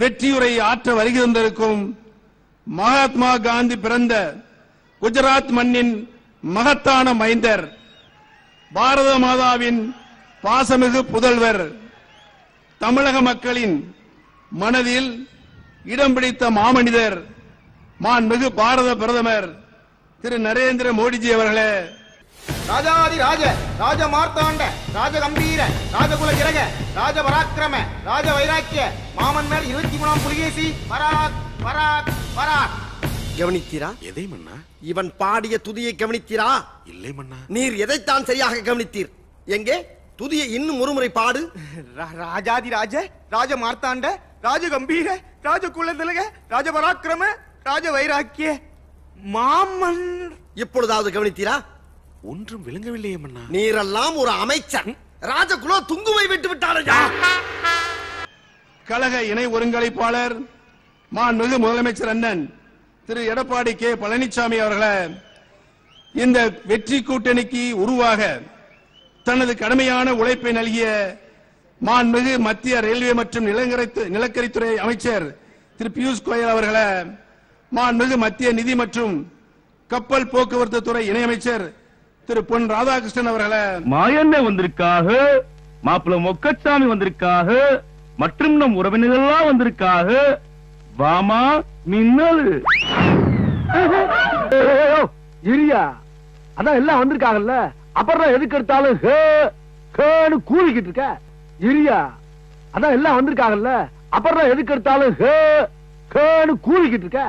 வெற்றியுரை ஆற்ற வருகின்றிருக்கும் மகாத்மா காந்தி பிறந்த குஜராத் மண்ணின் மகத்தான மைந்தர் பாரத மாதாவின் பாசமிகு புதல்வர் தமிழக மக்களின் மனதில் இடம் பிடித்த மாமனிதர் மாண்புமிகு பாரத பிரதமர் திரு நரேந்திர மோடிஜி அவர்களே. ராஜாதி ராஜ ராஜ மார்த்தாண்ட ராஜ கம்பீர ராஜகுல திலக ராஜ பராக்கிரம ராஜ வைராக்கிய மாமன்னர் இருபத்தி மூணாம் புலிகேசி பராக் பராக் பராக் கவனித்தீரா? எதை மன்னா? இவன் பாடிய துதியை கவனித்தீரா? இல்லை மன்னா. நீர் எதைத்தான் சரியாக கவனித்தீர்? எங்கே? துதியை இன்னும் ஒருமுறை பாடு. ராஜாதி ராஜ ராஜ மார்த்தாண்ட ராஜ கம்பீர ராஜ குல திலக ராஜ பராக்கிரம ராஜ வைராக்கிய மாமன். இப்பொழுதாவது கவனித்தீரா? ஒன்றும் விளங்கவில்லையே மன்னா நீரெல்லாம் ஒரு அமைச்சர். ராஜகுலோ துங்குவை விட்டு விட்டாரையா கழக இணை ஒருங்கிணைப்பாளர் மாண்புமிகு முதலமைச்சர் அண்ணன் திரு எடப்பாடி கே. பழனிசாமி அவர்களே இந்த வெற்றி கூட்டணிக்கு உருவாக தனது கடுமையான உழைப்பை நல்கிய மாண்புமிகு மத்திய ரயில்வே மற்றும் நிலக்கரி நிலக்கரித்துறை அமைச்சர் திரு பியூஷ் கோயல் அவர்களே மாண்புமிகு மத்திய நிதி மற்றும் கப்பல் போக்குவரத்து துறை இணையமைச்சர் திரு பொன் ராதாகிருஷ்ணன் அவர்களே. மாயண்ண வந்திருக்காக மாப்பிள்ள மொக்கச்சாமி வந்திருக்காக மற்றும் நம் உறவினர்கள்லாம் வந்திருக்காக வாமா மின்னல். இரியா அதான் எல்லாம் வந்திருக்காங்கல்ல அப்புறம் எதுக்கு எடுத்தாலும் ஹே ஹேன்னு கூறிக்கிட்டு இருக்க. இரியா அதான் எல்லாம் வந்திருக்காங்கல்ல அப்புறம் எதுக்கு எடுத்தாலும் ஹே ஹேன்னு கூறிக்கிட்டு இருக்க.